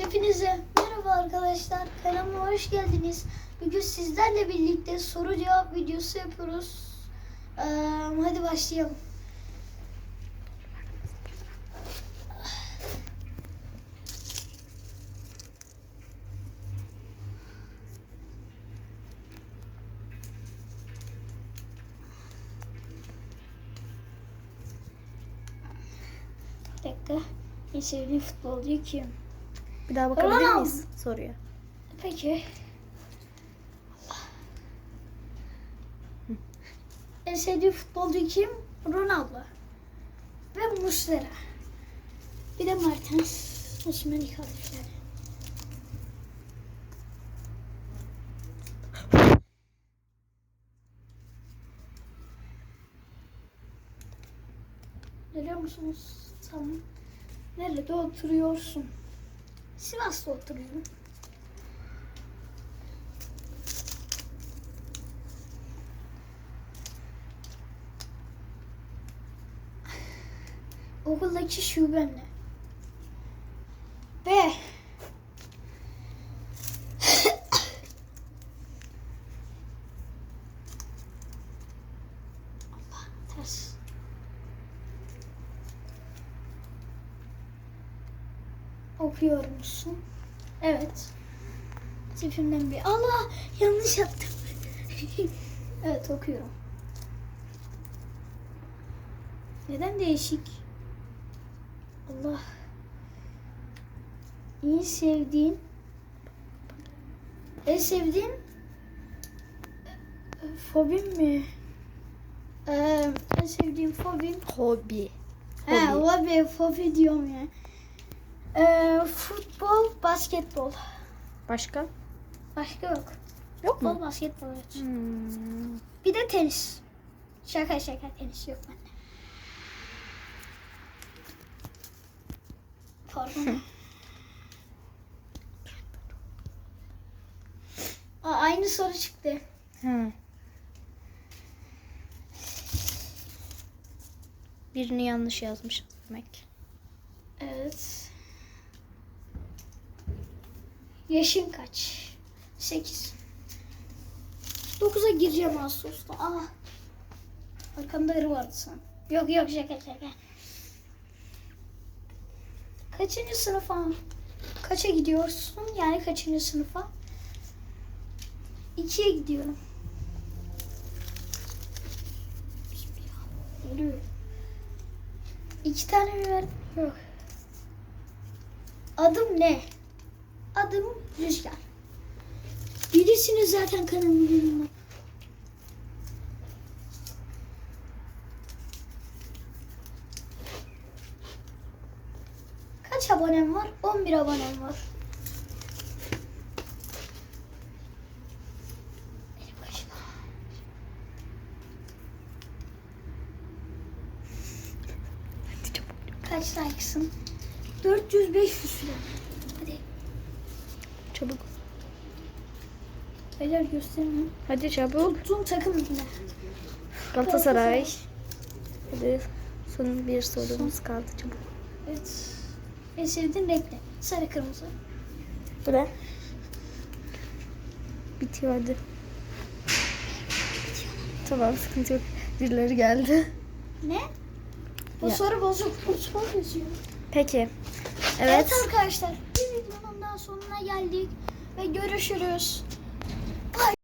Hepinize merhaba arkadaşlar. Kanalıma hoş geldiniz. Bugün sizlerle birlikte soru cevap videosu yapıyoruz. Ee, hadi başlayalım. Bir dakika. En sevdiğim futbolcu kim? Bir daha bakabilir Ronaldo. miyiz soruya? Peki. En sevdiğim futbolcu kim? Ronaldo. Ve Muslera. Bir de Mertens. Osman kardeşler. Görüyor musunuz? Tamam. Nerede oturuyorsun? Sivas'ta oturuyorum. Okuldaki şubemle. Ve Allah ters. Okuyor musun? Evet. Tipimden bir Allah yanlış yaptım. evet okuyorum. Neden değişik? Allah. En sevdiğin en sevdiğin fobim mi? Ee, en sevdiğim fobim Hobi. He, hobi, fobi diyorum ya. Ee, futbol, basketbol. Başka? Başka yok. Yok Futbol, mu? basketbol evet. Hmm. Bir de tenis. Şaka şaka tenis yok bende. Pardon. Aa, aynı soru çıktı. Hı. Birini yanlış yazmış demek. Evet. Yaşın kaç? 8. 9'a gireceğim Ağustos'ta. Aa. Arkamda arı vardı sen. Yok yok şaka şaka. Kaçıncı sınıfa? Kaça gidiyorsun? Yani kaçıncı sınıfa? 2'ye gidiyorum. İki tane mi verdin? Yok. Adım ne? Adım Rüzgar. Birisiniz zaten kanalımı bilmem. Kaç abonem var? 11 abonem var. Kaç like'sın? 400 500 lira. Çabuk. Beyler gösterin. Hadi çabuk. Tuttuğum takım ne? Galatasaray. Hadi son bir sorumuz kaldı çabuk. Evet. En sevdiğin renk ne? Sarı kırmızı. Bu ne? Bitiyor hadi. Tamam sıkıntı yok. Birileri geldi. Ne? Bu Ya. soru bozuk. Soru yazıyor. Peki. Evet. Evet. arkadaşlar. Bir videonun daha sonuna geldik. Ve görüşürüz.